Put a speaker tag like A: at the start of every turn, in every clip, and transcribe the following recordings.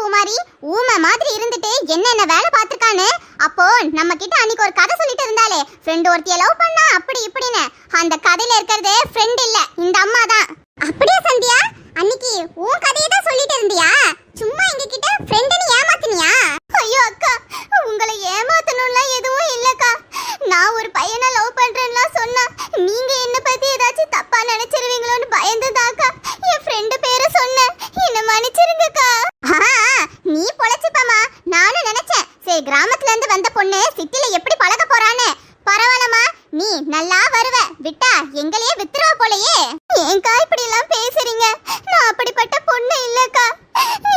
A: பூமாரி ஊமை மாதிரி இருந்துட்டு என்னென்ன வேலை பார்த்திருக்கான்னு? அப்போ நம்ம கிட்ட அன்னைக்கு ஒரு கதை சொல்லிட்டு இருந்தாலே ஃப்ரெண்ட் ஒருத்திய லவ் பண்ணா அப்படி இப்படின்னு. அந்த கதையில இருக்கிறது ஃப்ரெண்ட் இல்ல இந்த அம்மா தான். அப்படியே சந்தியா? அன்னைக்கு உன் கதையை தான் சொல்லிட்டு இருந்தியா? சும்மா எங்க கிட்ட ஃப்ரெண்டுன்னு ஏமாத்தினியா? ஐயோ அக்கா உங்களை ஏமாத்தணும்லாம் எதுவும் இல்லக்கா. நான் ஒரு பையனை லவ் பண்றேன்னா சொன்னா நீங்க என்ன பத்தி ஏதாச்சும் தப்பா நினைச்சிருவீங்களோன்னு பயந்துதாக்கா என் ஃப்ரெண்டு பேரை சொன்னேன். என்ன மன்னிச்சிருங்கக்கா ஆ, நீ பொழைச்சுப்பாமா நானும் நினைச்சேன் சரி கிராமத்துல இருந்து வந்த பொண்ணு சிட்டில எப்படி பழக போறான்னு. பரவாயில்லம்மா நீ நல்லா வருவ. விட்டா எங்களையே வித்துருவ போலயே. ஏங்கா இப்படி எல்லாம் பேசுறீங்க. நான் அப்படிப்பட்ட பொண்ணு இல்லக்கா.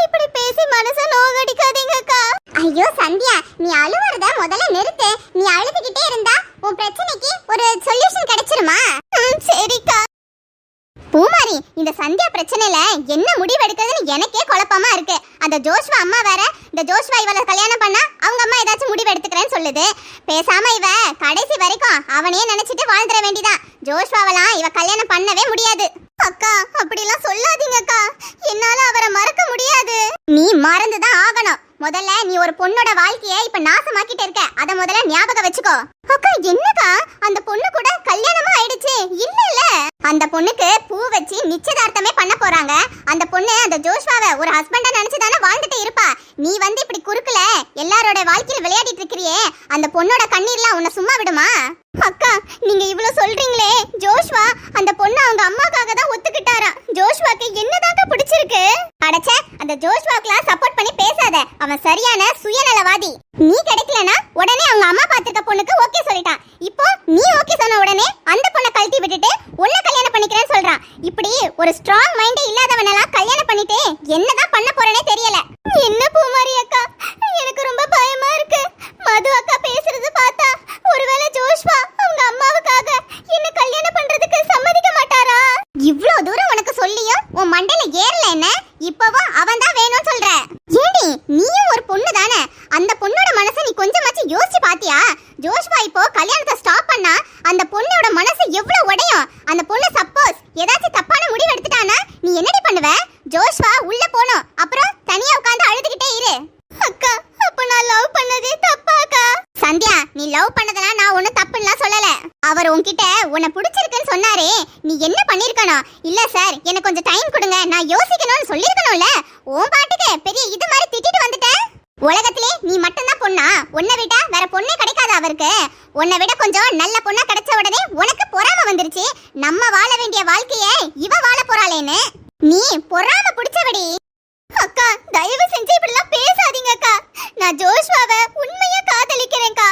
A: இப்படி பேசி மனச நோகடிக்காதீங்கக்கா. ஐயோ சந்தியா நீ அழுவுறத முதல்ல நிறுத்து. நீ அழுதுகிட்டே இருந்தா உன் பிரச்சனைக்கு ஒரு சொல்யூஷன் கிடைச்சிருமா? சரிக்கா. பூமாரி இந்த சந்தியா பிரச்சனையில என்ன முடிவு எடுக்கிறதுன்னு எனக்கே குழப்பமா இருக்கு. அந்த ஜோஷ்வா அம்மா வேற இந்த ஜோஷ்வா இவளை கல்யாணம் பண்ணா அவங்க அம்மா ஏதாச்சும் முடிவு எடுத்துக்கிறேன்னு சொல்லுது. பேசாம இவ கடைசி வரைக்கும் அவனையே நினைச்சிட்டு வாழ்ந்துட வேண்டிதான். ஜோஷ்வாவெல்லாம் இவ கல்யாணம் பண்ணவே முடியாது. அக்கா அப்படிலாம் சொல்லாதீங்கக்கா. என்னால அவரை மறக்க முடியாது. நீ மறந்துதான் ஆகணும். முதல்ல நீ ஒரு பொண்ணோட வாழ்க்கைய இப்ப நாசமாக்கிட்டு இருக்க. அத முதல்ல ஞாபகம் வச்சுக்கோ. அக்கா என்னக்கா? அந்த பொண்ணு கூட கல்யாணமா ஆயிடுச்சு. இல்ல இல்ல அந்த பொண்ணுக்கு பூ வச்சு நிச்சயதார்த்தமே பண்ண போறாங்க. அந்த பொண்ணு அந்த ஜோஷ்வாவை ஒரு ஹஸ்பண்டா நினைச்சு தானே வாழ்ந்துட்டு இருப்பா. நீ வந்து இப்படி குறுக்கல எல்லாரோட வாழ்க்கையில விளையாடிட்டு இருக்கிறியே. அந்த பொண்ணோட கண்ணீர்லாம் உன்னை சும்மா விடுமா? அக்கா நீங்க இவ்வளவு சொல்றீங்களே. ஜோஷ்வா அந்த பொண்ணு அவங்க அம்மாக்காக தான் ஒத்துக்கிட்டாரா? ஜோஷ்வாக்கு என்னதாங்க பிடிச்சிருக்கு? அடச்ச அந்த ஜோஷ்வாக்குலாம் சப்போர்ட் பண்ணி பேசாத. அவன் சரியான சுயநலவாதி. நீ கிடைக்கலனா உடனே அவங்க அம்மா பாத்துக்க பொண்ணுக்கு ஓகே சொல்லிட்டான். இப்போ நீ ஓகே சொன்ன உடனே அந்த பொண்ணை கழட்டி விட்டுட்டு உன்ன கல்யாணம் பண்ணிக்கிறேன்னு சொல்றான். இப்படி ஒரு ஸ்ட்ராங் மைண்டே இல்லாதவனெல்லாம் கல்யாணம் பண்ணிட்டு என்னதான் பண்ண போறேனே தெரியல. என்ன பூமாரி அக்கா எனக்கு ரொம்ப பயமா இருக்கு மது அக்கா பேசுறது பார்த்தா ஒருவேளை ஜோஷ்வா அவங்க அம்மாவுக்காக என்ன கல்யாணம் பண்றதுக்கு சம்மதிக்க மாட்டாரா இவ்ளோ தூரம் உனக்கு சொல்லியும் உன் மண்டையில ஏறல என்ன இப்பவும் அவன் தான் வேணும்னு சொல்ற ஏடி நீயும் ஒரு பொண்ணு தானே அந்த பொண்ணோட மனசை நீ கொஞ்சமாச்சும் யோசிச்சு பாத்தியா ஜோஷ்வா இப்போ கல்யாணத்தை ஸ்டாப் பண்ணா அந்த பொண்ணோட மனசு எவ்வளவு உடையும் அந்த பொண்ணு சப்போஸ் ஏதாச்சும் தப்பான முடிவு எடுத்துட்டானா நீ என்னடி பண்ணுவ? ஜோஷ்வா உள்ள போனோம் அப்புறம் தனியா உட்கார்ந்து அழுதுகிட்டே இரு. அக்கா அப்ப நான் லவ் பண்ணதே தப்பாக்கா? சந்தியா நீ லவ் பண்ணதெல்லாம் நான் ஒன்னும் தப்புலாம் சொல்லல. அவர் உன்கிட்ட உன்னை பிடிச்சிருக்குன்னு சொன்னாரே நீ என்ன பண்ணிருக்கணும்? இல்ல சார் எனக்கு கொஞ்சம் டைம் கொடுங்க. நான் யோசிக்கணும்னு சொல்லிருக்கணும்ல. உன் பாட்டுக்கு பெரிய இது மாதிரி திட்டிட்டு வந்துட்டேன். உலகத்திலே நீ மட்டும்தான் பொண்ணா? உன்னை விட வேற பொண்ணே கிடைக்காது அவருக்கு? உன்னை விட கொஞ்சம் நல்ல பொண்ணா கிடைச்ச உடனே உனக்கு பொறாம வந்துருச்சு. நம்ம வாழ வாழ்க்கைய இவ வாழ போறாளேன்னு. நீ பொறாம பிடிச்சவடி அக்கா தயவு செஞ்சு இப்படிலாம் பேசாதீங்க அக்கா நான் ஜோஷ்வாவை உண்மையா காதலிக்கிறேன்க்கா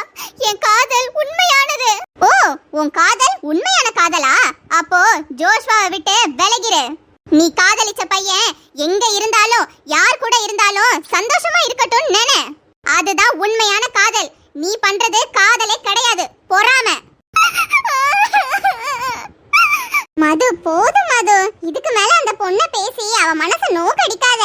A: என் காதல் உண்மையானது ஓ உன் காதல் உண்மையான காதலா அப்போ ஜோஷ்வாவை விட்டு விலகிரு நீ காதலிச்ச பையன் எங்க இருந்தாலும் யார் கூட இருந்தாலும் சந்தோஷமா இருக்கட்டும் நினை அதுதான் உண்மையான காதல் நீ பண்றது காதலே கிடையாது பொறாம மது போதும் மது. இதுக்கு மேல அந்த பொண்ணை பேசி அவ மனச நோக்கடிக்காத.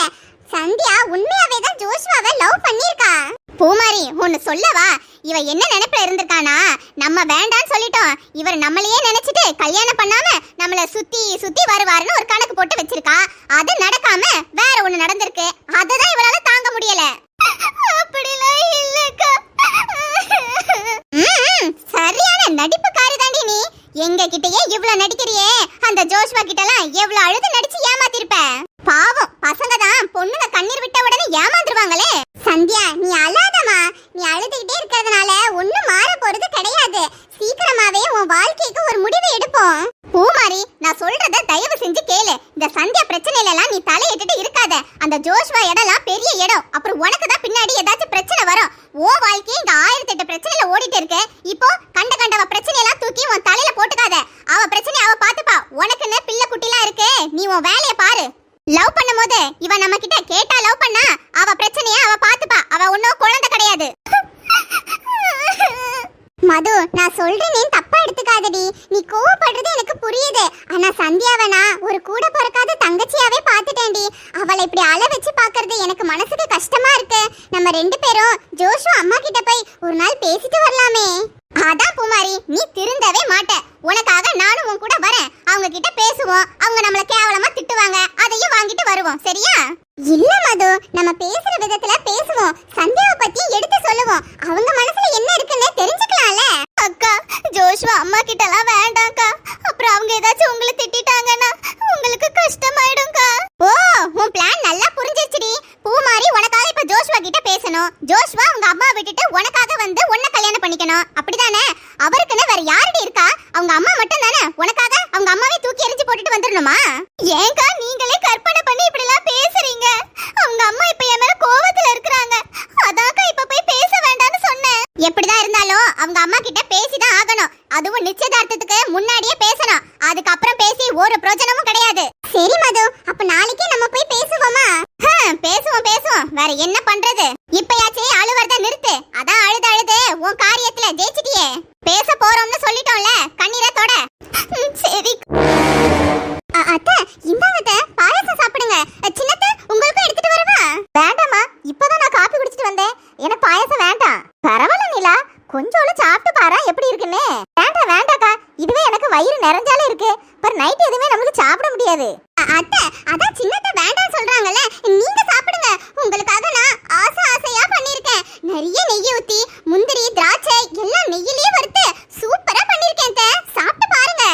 A: சந்தியா உண்மையாவே தான் ஜோஷ்வாவை லவ் பண்ணிருக்கா பூமாரி ஒன்னு சொல்லவா? இவ என்ன நினைப்புல இருந்திருக்கானா? நம்ம வேண்டான்னு சொல்லிட்டோம். இவர் நம்மளையே நினைச்சிட்டு கல்யாணம் பண்ணாம நம்மள சுத்தி சுத்தி வருவாருன்னு ஒரு கணக்கு போட்டு வச்சிருக்கா. அது நடக்காம வேற ஒண்ணு நடந்திருக்கு. அததான் இவளால தாங்க முடியல. அப்படிலாம் இல்லக்கா. சரியான நடிப்புக்காரி தாண்டி எங்க கிட்டயே இவ்ளோ நடிக்கிறியே? அந்த ஜோஷ்வா கிட்டலாம் எவ்வளவு அழுது நடிச்சு ஏமாத்திருப்ப? பாவம் பசங்க தான் பொண்ணுங்க கண்ணீர் விட்ட உடனே ஏமாந்துருவாங்களே. சந்தியா நீ அழாதமா நீ அழுதுகிட்டே இருக்கிறதுனால ஒண்ணும் மாற போறது கிடையாது. சீக்கிரமாவே உன் வாழ்க்கைக்கு ஒரு முடிவு எடுப்போம். பூமாரி நான் சொல்றத தயவு செஞ்சு கேளு. இந்த சந்தியா பிரச்சனையில எல்லாம் நீ தலையிட்டுட்டு இருக்காத. அந்த ஜோஷ்வா இடம்லாம் பெரிய இடம். அப்புறம் உனக்கு தான் பின்னாடி ஏதாச்சும் பிரச்சனை வரும். ஓ வாழ்க்கையே இங்க ஆயிரத்தி எட்டு பிரச்சனையில ஓடிட்டு இருக்கு. இப்போ கண்ட கண்டவ பிரச்சனையெல்லாம் தூக்கி உன் தலையில போட்டுக்காத அவ பிரச்சனை அவ பாத்துப்பா உனக்குன்னு பிள்ளை குட்டிலாம் இருக்கு நீ உன் வேலைய பாரு. லவ் பண்ணும்போது இவ நம்ம கிட்ட கேட்டா லவ் பண்ணா அவ பிரச்சனைய அவ பாத்துப்பா அவ ஒன்னும் குழந்தை கிடையாது. மது நான் சொல்றேனே தப்பா எடுத்துக்காதடி. நீ கோவப்படுறது எனக்கு புரியுது. ஆனா சந்தியாவை நான் ஒரு கூட பிறக்காத தங்கச்சியாவே பாத்துட்டேன்டி அவளை இப்படி அழ வச்சு பாக்குறது எனக்கு மனசுக்கு கஷ்டமா இருக்கு. நம்ம ரெண்டு பேரும் ஜோஷு அம்மா கிட்ட போய் ஒரு நாள் பேசிட்டு வரலாமே. அதான் பூமாரி நீ திருந்தவே மாட்ட. உனக்காக அவங்க பேசுவோம் அவங்க நம்மள கேவலமா திட்டுவாங்க. அதையும் வாங்கிட்டு வருவோம். சரியா? இல்ல மது. நம்ம பேசுற விதத்துல பேசுவோம். சந்தியாவை பத்தி எடுத்து சொல்லுவோம். அவங்க மனசுல என்ன இருக்குன்னு தெரிஞ்சுக்கலாம்ல. அக்கா ஜோஷ்வா அம்மா கிட்ட எல்லாம் வேண்டாம்க்கா. அப்புறம் அவங்க ஏதாச்சும் உங்களை திட்டிட்டாங்கன்னா உங்களுக்கு கஷ்டமாயிடும்க்கா. ஓ உன் பிளான் நல்லா புரிஞ்சிருச்சுடி. பூ மாதிரி உனக்காக இப்ப ஜோஷ்வா கிட்ட பேசணும். ஜோஷ்வா உங்க அம்மா விட்டுட்டு உனக்காக வந்து உன்னை கல்யாணம் பண்ணிக்கணும். அப்படிதானே? அவருக்குன்னு வேற யாருடைய இருக்கா? அவங்க அம்மா மட்டும் தானே? உனக்காக அவங்க அம்மாவே தூக்கி எரிஞ்சு போட்டுட்டு வந்துடணுமா? ஏங்கா நீங்களே கற்பனை பண்ணி இப்படி எல்லாம் பேசுறீங்க. அவங்க அம்மா இப்ப என் மேல கோவத்துல இருக்கிறாங்க. அதாக்கா இப்ப போய் பேச வேண்டாம்னு சொன்னேன். எப்படிதான் இருந்தாலும் அவங்க அம்மா கிட்ட பேசிதான் ஆகணும். அதுவும் நிச்சயதார்த்தத்துக்கு முன்னாடியே பேசணும். அதுக்கப்புறம் பேசி ஒரு பிரயோஜனமும் கிடையாது. சரி மது. அப்ப நாளைக்கே நம்ம போய் பேசுவோமா? பேசுவோம் பேசுவோம். வேற என்ன பண்றது? இப்பயாச்சே அழுவறத நிறுத்து. அதான் அழுது அழுது உன் காரியத்துல ஜெயிச்சிட்டியே. பேச போறோம்னு சொல்லிட்டோம்ல கண்ணீரை தொட ம், சரி அ- அத்தை இந்தாங்க அத்தை பாயாசம் சாப்பிடுங்க அ, சின்னத்தை உங்களுக்கும் எடுத்துட்டு வரவா வேண்டாம்மா இப்பதான் நான் காபி குடிச்சிட்டு வந்தேன் எனக்கு பாயாசம் வேண்டாம் பரவாயில்ல நிலா கொஞ்சோள சாப்பிட்டு பாரு எப்படி இருக்குன்னு வேண்டாம் வேண்டாக்கா இதுவே எனக்கு வயிறு நிறைஞ்சாலே இருக்கு பர் நைட் எதுவுமே நம்மளுக்கு சாப்பிட முடியாது அ- அத்தை அதான் சின்னத்தை வேண்டாம் சொல்றாங்கல்ல நீங்க சாப்பிடுங்க உங்களுக்காக நான் ஆசை ஆசையா பண்ணிருக்கேன் நிறைய நெய் ஊத்தி முந்திரி திராட்சை எல்லாம் நெய்யிலேயே வறுத்து சூப்பரா பண்ணிருக்கேன் அத்தை. சாப்பிட்டு பாருங்க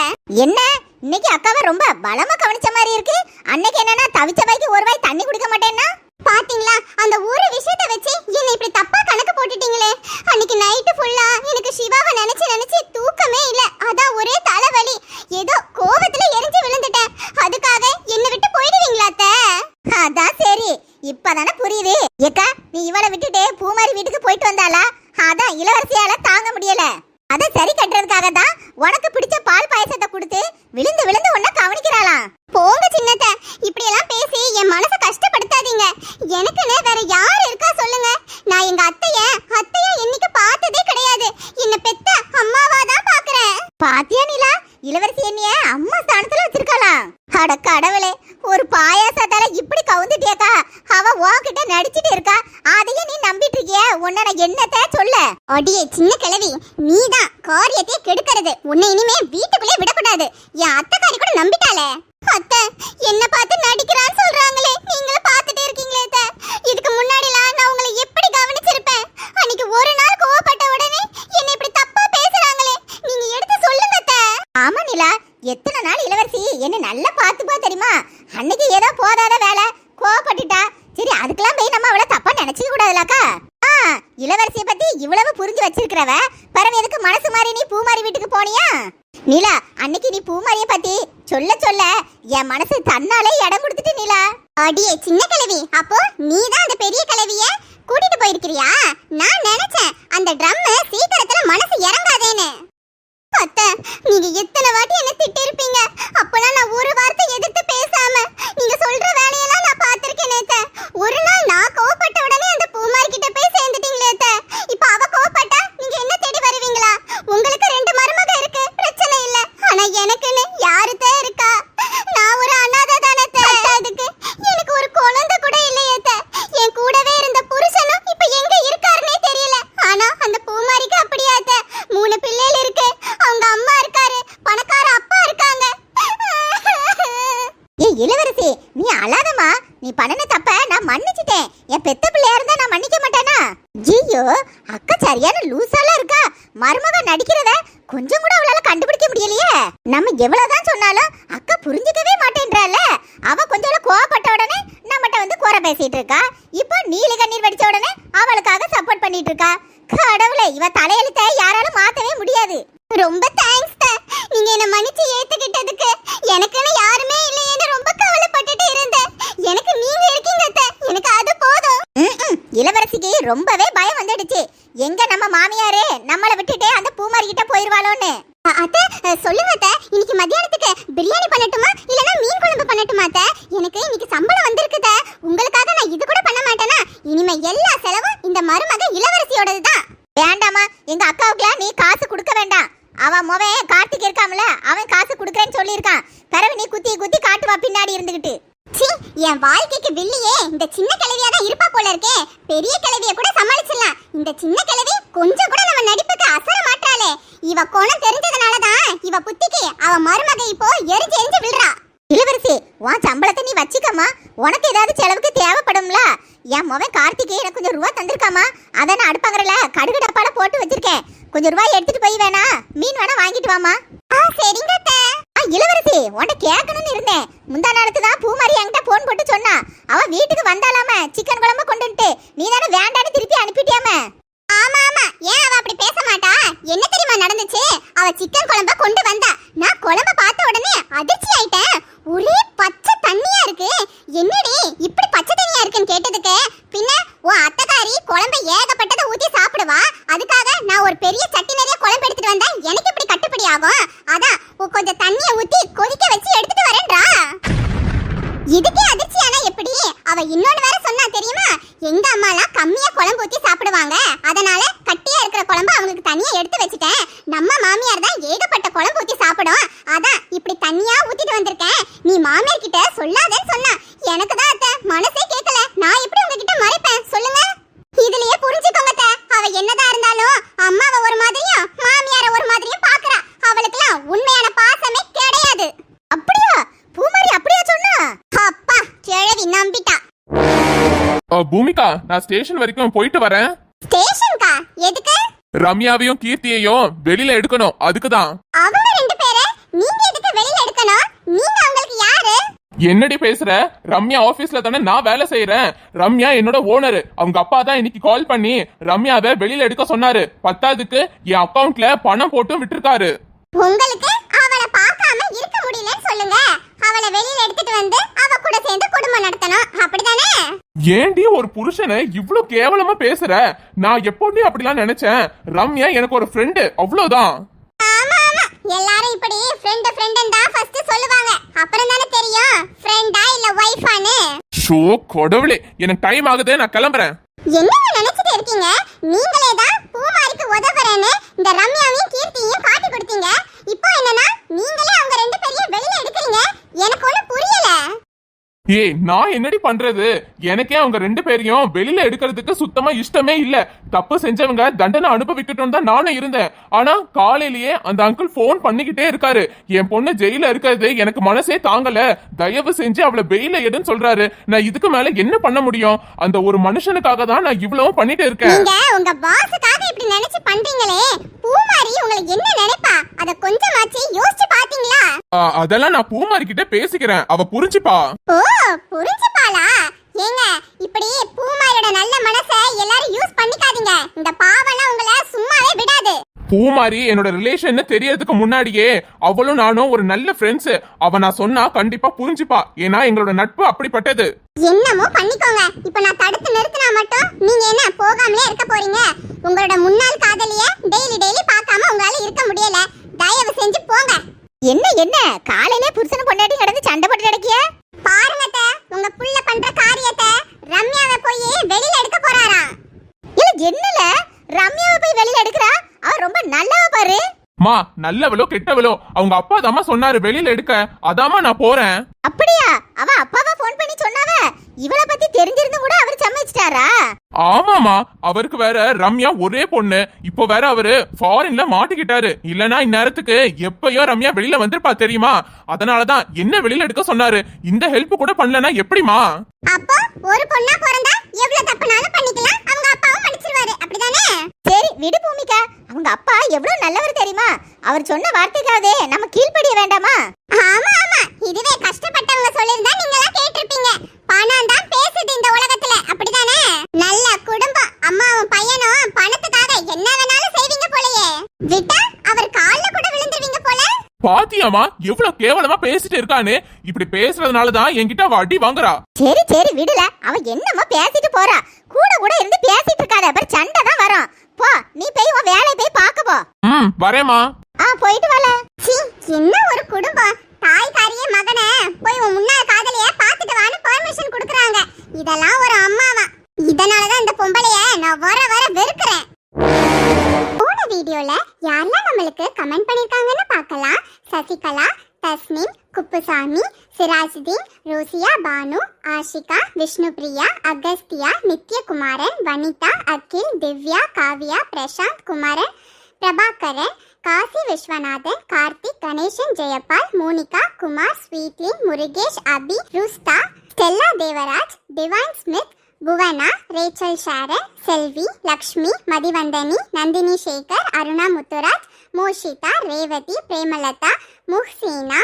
A: என்ன இன்னைக்கு அக்காவை ரொம்ப பலமா கவனிச்ச மாதிரி இருக்கு அன்னைக்கு என்னன்னா தவிச்ச வாய்க்கு ஒரு வாய் தண்ணி குடிக்க மாட்டேன்னா பாத்தீங்களா அந்த ஒரு விஷயத்தை வச்சு என்ன இப்படி தப்பா கணக்கு போட்டுட்டீங்களே அன்னைக்கு நைட்டு ஃபுல்லா எனக்கு சிவாவை நினைச்சு நினைச்சு தூக்கமே இல்ல அதான் ஒரே தலைவலி ஏதோ கோவத்துல எரிஞ்சு விழுந்துட்டேன் அதுக்காக என்ன விட்டு போயிடுவீங்களா அத்தை அதான் சரி இப்பதானே புரியுது ஏக்கா நீ இவளை விட்டுட்டு பூமாரி வீட்டுக்கு போயிட்டு வந்தாளா? அதான் இளவரசியால தாங்க முடியல. அதை சரி கட்டுறதுக்காக தான் உனக்கு பிடிச்ச பால் பாயசத்தை கொடுத்து விழுந்து விழுந்து உன்ன கவனிக்கிறாளாம். போங்க சின்னத்தை. இப்படி எல்லாம் பேசி என் மனசை கஷ்டப்படுத்தாதீங்க. எனக்குன்னு வேற யார் இருக்கா சொல்லுங்க. நான் எங்க அத்தைய அத்தைய என்னைக்கு பார்த்ததே கிடையாது. என்ன பெத்த அம்மாவா தான் பாக்குறேன் பாத்தியா நிலா? இளவரசி என்னைய அம்மா ஸ்தானத்துல வச்சிருக்காளா அட கடவுளே ஒரு பாயாசத்தால இப்படி கவுந்துட்டியாக்கா அவ உன்கிட்ட நடிச்சிட்டு இருக்கா? அதையும் நீ நம்பிட்டு இருக்கிய? உன்னோட எண்ணத்தை சொல்ல? அடியே சின்ன கிழவி நீதான் காரியத்தை கெடுக்கிறது. உன்னை இனிமே வீட்டுக்குள்ளே விடக்கூடாது. என் அத்தைக்காரி கூட நம்பிட்டாளே. அத்தை என்ன பார்த்து நடிக்கிறான்னு சொல்றாங்க நீங்களும் பார்த்துட்டே இருக்கீங்களே அத்தை இதுக்கு முன்னாடிலாம் நான் உங்களை எப்படி கவனிச்சிருப்பேன் அன்னைக்கு ஒரு நாள் கோவப்பட்ட உடனே என்னை இப்படி தப்பா பேசுறாங்களே நீங்க எடுத்து சொல்லுங்க அத்தை ஆமா நிலா எத்தனை நாள் இளவரசி என்ன நல்லா பார்த்துப்பா தெரியுமா அன்னைக்கு ஏதோ போதாத வேலை கோவப்பட்டுட்டா சரி அதுக்கெல்லாம் போய் நம்ம அவளை தப்பா நினைச்சுக்க கூடாதுலக்கா. ஆ இளவரசியை பத்தி இவ்வளவு புரிஞ்சு வச்சிருக்கிறவ பரவ எதுக்கு மனசு மாறி நீ பூமாரி வீட்டுக்கு போனியா? நிலா அன்னைக்கு நீ பூமாரிய பத்தி சொல்ல சொல்ல என் மனசு தன்னாலே இடம் கொடுத்துட்டு நிலா. அடியே சின்ன கிழவி அப்போ நீ தான் அந்த பெரிய கிழவிய கூட்டிட்டு போயிருக்கிறியா? நான் நினைச்சேன் அந்த ட்ரம் சீக்கிரத்துல மனசு இறங்காதேன்னு. அத்தை நீங்க எத்தனை வாட்டி என்ன திட்டிருப்பீங்க? அப்பெல்லாம் நான் ஒரு வார்த்தை எதிர்த்து பேசாம நீங்க சொல்ற வேலையெல்லாம் நான் பார்த்திருக்கேன் நேத்த ஒரு நாள் நான் கோவப்பட்ட உடனே அந்த பூமாரி கிட்ட போய் சேர்ந்துட்டீங்களே அத்தை இப்போ அவ கோவப்பட்டா நீங்க என்ன தேடி வருவீங்களா உங்களுக்கு ரெண்டு மருமக இருக்கு பிரச்சனை இல்ல ஆனா எனக்குன்னு யாருதே இருக்கா நான் ஒரு அனாதை தானே அத்தை. அதுக்கு எனக்கு ஒரு குழந்தை கூட இல்லையே அத்தை. என் கூடவே இருந்த புருஷனும் இப்ப எங்க இருக்காருன்னே தெரியல ஆனா அந்த பூமாரிக்கு அப்படியா அத்தை? மூணு பிள்ளைகள் இருக்கு அவங்க அம்மா இருக்காரு பணக்கார அப்பா இருக்காங்க ஏ இளவரசி நீ அழாதம்மா நீ பண்ணன தப்ப நான் மன்னிச்சிட்டேன். என் பெத்த பிள்ளையா இருந்தா நான் மன்னிக்க மாட்டேனா? ஜியோ அக்கா சரியான லூசாலாம் இருக்கா. மருமக நடிக்கிறத கொஞ்சம் கூட அவளால கண்டுபிடிக்க முடியலையே. நம்ம எவ்வளவுதான் சொன்னாலும் அக்கா புரிஞ்சுக்கவே மாட்டேன்றால அவ கொஞ்சம் கோவப்பட்ட உடனே நம்மகிட்ட வந்து குறை பேசிட்டு இருக்கா. இப்போ நீல கண்ணீர் வடிச்ச உடனே அவளுக்காக சப்போர்ட் பண்ணிட்டு இருக்கா. கடவுளே இவ தலையெழுத்த யாராலும் மாத்தவே முடியாது. ரொம்ப தேங்க்ஸ் நீங்க என்ன மன்னிச்சு ஏத்துக்கிட்டதுக்கு எனக்குன்னு யாருமே இல்லையேன்னு ரொம்ப கவலைப்பட்டுட்டு இருந்தேன். ரொம்பவே என் வாழ்க்கைக்கு வில்லியே இந்த சின்ன கிழவியா தான் இருப்பா போல இருக்கே. பெரிய கிழவிய கூட சமாளிச்சிடலாம். இந்த சின்ன கிழவி கொஞ்சம் கூட நம்ம நடிப்புக்கு அசர மாட்டாளே. இவ கோணம் தெரிஞ்சதுனால தான் இவ புத்திக்கு அவ மருமக இப்போ எரிஞ்சு எரிஞ்சு விழுறா. இளவரசி உன் சம்பளத்தை நீ வச்சுக்கம்மா. உனக்கு ஏதாவது செலவுக்கு தேவைப்படும்ல. என் மொபைல் கார்த்திகே எனக்கு கொஞ்சம் ரூபா தந்திருக்காமா அதை நான் அடுப்பாங்கறல கடுகு டப்பால போட்டு வச்சிருக்கேன். கொஞ்சம் ரூபாய் எடுத்துட்டு போய் வேணா. மீன் வேணா வாங்கிட்டு வாமா ஆ சரிங்க இளவரசி உன்கிட்ட கேட்கணும்னு இருந்தேன். முந்தா நாளுக்கு தான் பூமாரி என்கிட்ட போன் போட்டு சொன்னா. அவ வீட்டுக்கு வந்தாலாம சிக்கன் குழம்பு கொண்டுட்டு நீ தானே வேண்டான்னு திருப்பி அனுப்பிட்டியாம? ஆமா ஆமா. ஏன் அவ அப்படி பேச மாட்டா? என்ன தெரியுமா நடந்துச்சு? அவ சிக்கன் குழம்ப கொண்டு வந்தா. நான் குழம்ப பார்த்த உடனே அதிர்ச்சி ஆயிட்டேன். ஒரே பச்சை தண்ணியா இருக்கு. என்னடி இப்படி பச்சை தண்ணியா இருக்குன்னு கேட்டதுக்கு? பின்ன உன் அத்தக்காரி குழம்ப ஏகப்பட்டதை ஊத்தி சாப்பிடுவா. அதுக்காக நான் ஒரு பெரிய சட்டி நிறைய குழம்பு எடுத்துட்டு வந்தேன். எனக்கு இப்படி கட்டுப்படி ஆகும். அதான் கொஞ்சம் தண்ணியை ஊத்தி கொதிக்க வச்சு எடுத்துட்டு வரேன்றா இதுக்கு அதிர்ச்சியானா எப்படி அவ இன்னொன்னு வேற சொன்னா தெரியுமா எங்க அம்மாலாம் கம்மியா குழம்பு ஊத்தி சாப்பிடுவாங்க அதனால கட்டியா இருக்கிற குழம்பு அவங்களுக்கு தனியா எடுத்து வச்சுட்டேன் நம்ம மாமியார் தான் ஏகப்பட்ட குழம்பு ஊத்தி சாப்பிடும் அதான் இப்படி தண்ணியா ஊத்திட்டு வந்திருக்கேன் நீ மாமியார் கிட்ட சொல்லாதேன்னு சொன்னா எனக்கு தான் அத்தை மனசே கேட்கல நான் எப்படி உங்ககிட்ட மறைப்பேன் சொல்லுங்க இதுலயே புரிஞ்சுக்கோங்க அத்தை. அவ என்னதான் இருந்தாலும் அம்மாவை ஒரு மாதிரியும் மாமியார ஒரு மாதிரியும் பாக்குறா அவளுக்குலாம் உண்மையான பாசமே கிடையாது அப்படியா பூமாரி அப்படியா சொன்னா அப்பா கிழவி நம்பிட்டா
B: அ, பூமிகா நான் ஸ்டேஷன் வரைக்கும் போயிட்டு வரேன்.
A: ஸ்டேஷன்கா? எதுக்கு?
B: ரம்யாவையும் கீர்த்தியையும் வெளியில எடுக்கணும். அதுக்கு தான்
A: அவங்க ரெண்டு பேரை நீங்க எதுக்கு வெளியில எடுக்கணும்? நீங்க அவங்களுக்கு யாரு?
B: என்னடி பேசுற? ரம்யா ஆபீஸ்ல தானே நான் வேலை செய்யறேன் ரம்யா என்னோட ஓனர் அவங்க அப்பா தான் இன்னைக்கு கால் பண்ணி ரம்யாவை வெளியில எடுக்க சொன்னாரு. பத்தாவதுக்கு என் அக்கவுண்ட்ல பணம் போட்டும் விட்டுருக்காரு.
A: உங்களுக்கு அவளை பார்க்காம இருக்க முடியலன்னு சொல்லுங்க அவளை வெளியில எடுத்துட்டு வந்து அவ கூட சேர்ந்து குடும்பம் நடத்தணும் அப்படிதானே
B: ஏண்டி ஒரு புருஷனை இவ்ளோ கேவலமா பேசுற? நான் எப்போதுமே அப்படிலாம் நினைச்சேன். ரம்யா எனக்கு ஒரு ஃப்ரெண்டு அவ்வளவுதான்.
A: ஆமா ஆமா. எல்லாரும் இப்படி ஃப்ரெண்ட் ஃப்ரெண்ட் தான் ஃபர்ஸ்ட் சொல்லுவாங்க. அப்புறம் தானே தெரியும். ஃப்ரெண்டா இல்ல ஒய்ஃபான்னு
B: ஷோ கொடவுளே. எனக்கு டைம் ஆகுது நான் கிளம்புறேன்.
A: என்னங்க நினைச்சிட்டு இருக்கீங்க? நீங்களே தான் பூமாரிக்கு உதவுறேன்னு இந்த ரம்யாவையும் கீர்த்தியையும் காட்டி கொடுத்தீங்க. இப்போ என்னன்னா
B: ஏய் நான் என்னடி பண்றது? எனக்கே அவங்க ரெண்டு பேரையும் வெளியில எடுக்கிறதுக்கு சுத்தமா இஷ்டமே இல்ல. தப்பு செஞ்சவங்க தண்டனை அனுபவிக்கட்டும் தான் நானும் இருந்தேன். ஆனா காலையிலேயே அந்த அங்கிள் ஃபோன் பண்ணிக்கிட்டே இருக்காரு. என் பொண்ணு ஜெயில இருக்கிறது எனக்கு மனசே தாங்கல. தயவு செஞ்சு அவளை பெயில எடுன்னு சொல்றாரு. நான் இதுக்கு மேல என்ன பண்ண முடியும்? அந்த ஒரு மனுஷனுக்காக தான் நான் இவ்வளவும் பண்ணிட்டு இருக்கேன்.
A: உங்க பாஸுக்காக இப்படி நினைச்சு பண்றீங்களே? பூமாரி உங்களுக்கு என்ன நினைப்பா? அத
B: அதெல்லாம் நான் பூமாரி கிட்ட பேசிக்கிறேன். அவ புரிஞ்சுப்பா.
A: ஓ புரிஞ்சுப்பாளா? ஏங்க இப்படி பூமாரியோட நல்ல மனசை எல்லாரும் யூஸ் பண்ணிக்காதீங்க. இந்த பாவம்லாம் உங்களை சும்மாவே விடாது.
B: பூமாரி என்னோட ரிலேஷன் தெரியறதுக்கு முன்னாடியே அவளும் நானும் ஒரு நல்ல ஃப்ரெண்ட்ஸ் அவ நான் சொன்னா கண்டிப்பா புரிஞ்சுப்பா. ஏன்னா எங்களோட நட்பு அப்படிப்பட்டது.
A: என்னமோ பண்ணிக்கோங்க. இப்ப நான் தடுத்து நிறுத்தினா மட்டும் நீங்க என்ன போகாமலே இருக்க போறீங்க? உங்களோட முன்னாள் காதலிய டெய்லி டெய்லி பார்க்காம உங்களால இருக்க முடியல தயவு செஞ்சு போங்க என்ன என்ன? காலையிலே புருஷனை பொண்டாட்டி கிடந்து சண்டை போட்டு கிடக்கிய பாருங்க உங்க புள்ள பண்ற காரியத்தை ரம்யாவை போய் வெளியில எடுக்க போறாராம் இல்ல என்னல? ரம்யாவை போய் வெளியில எடுக்கறா? அவ ரொம்ப நல்லவ பாரு.
B: மா நல்லவளோ கெட்டவளோ அவங்க அப்பா தாம்மா சொன்னாரு வெளியில எடுக்க. அதாம்மா நான் போறேன்.
A: அப்படியா? அவ சொன்னாவ இவளை பத்தி தெரிஞ்சிருந்து கூட அவர் சமைச்சிட்டாரா
B: ஆமாமா அவருக்கு வேற ரம்யா ஒரே பொண்ணு. இப்போ வேற அவரு ஃபாரின்ல மாட்டிக்கிட்டாரு. இல்லனா இந்நேரத்துக்கு எப்பயோ ரம்யா வெளியில வந்திருப்பா தெரியுமா? அதனாலதான் என்ன வெளியில எடுக்க சொன்னாரு? இந்த ஹெல்ப் கூட பண்ணலனா எப்படிமா
A: அப்போ ஒரு பொண்ணா பிறந்தா எவ்வளவு தப்புனாலும் பண்ணிக்கலாம். அப்படிதானே சரி விடு பூமிகா. அவங்க அப்பா எவ்வளவு நல்லவர் தெரியுமா? அவர் சொன்ன வார்த்தைக்காவது நம்ம கீழ்ப்படிய வேண்டாமா? ஆமா ஆமா. இதுவே கஷ்டப்பட்டவங்க சொல்லிருந்தா நீங்க எல்லாம் கேட்டிருப்பீங்க. பணம் தான் பேசுது இந்த உலகத்துல. அப்படிதானே நல்ல குடும்பம் அம்மாவும் பையனும் பணத்துக்காக என்ன வேணாலும் செய்வீங்க போலயே. விட்டா அவர் கால்ல கூட விழுந்துருவீங்க போல?
B: பாத்தியாமா எவ்வளவு கேவலமா பேசிட்டு இருக்கான்னு இப்படி பேசுறதுனாலதான் என்கிட்ட அவ அடி வாங்குறா.
A: சரி சரி விடல. அவ என்னமோ பேசிட்டு போறா. கூட கூட இருந்து பேசிட்டு இருக்காத. அப்புறம் சண்டை தான் வரும். போ நீ போய் உன் வேலையை போய் பார்க்க போ.
B: ம் வரேம்மா.
A: ஆ போயிட்டு வால. சீ என்ன ஒரு குடும்பம். தாய் காரிய மகனை போய் உன் முன்னாள் காதலிய பாத்துட்டு வான்னு பெர்மிஷன் கொடுக்கறாங்க. இதெல்லாம் ஒரு அம்மாவா. இதனால தான் இந்த பொம்பளைய நான் வர வர வெறுக்கிறேன். போன வீடியோல யாரெல்லாம் நம்மளுக்கு கமெண்ட் பண்ணிருக்காங்கன்னு பார்க்கலாம். Sasikala Tasnim Kuppusamy Sirajudeen Rosia Banu Ashika Vishnupriya Agasthiya Nithyakumaran Vanitha Akil Divya Kavya Prasanth Kumaran Prabhakaran Kasi Viswanathan Karthik Ganesan Jayapal Monica Kumar Sweetlin Murugesh Abi Rustha Stella Devaraj Divine Smith Bhuvana Rachel Sharon Selvi Lakshmi Mathivanthani Nandhini Sekar Aruna Muthuraj Moshitha Revathi Premalatha Muhsina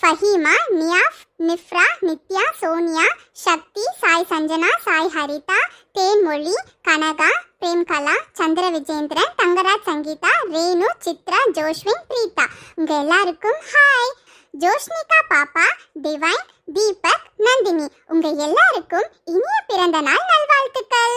A: Faheema Niyaf Nifra Nithya Sonia Sakthi Sai Sanjana Sai Haritha Thenmozhi Kanaga Premkala Chandra Vijendran Thangaraj Sangeetha Renu Chithra Joshwin Preetha. உங்கள் எல்லாருக்கும் hi. ஜோஷ்னிகா பாப்பா divine Deepak Nandini. உங்கள் எல்லாருக்கும் இனிய பிறந்த நாள் நல்வாழ்த்துக்கள்.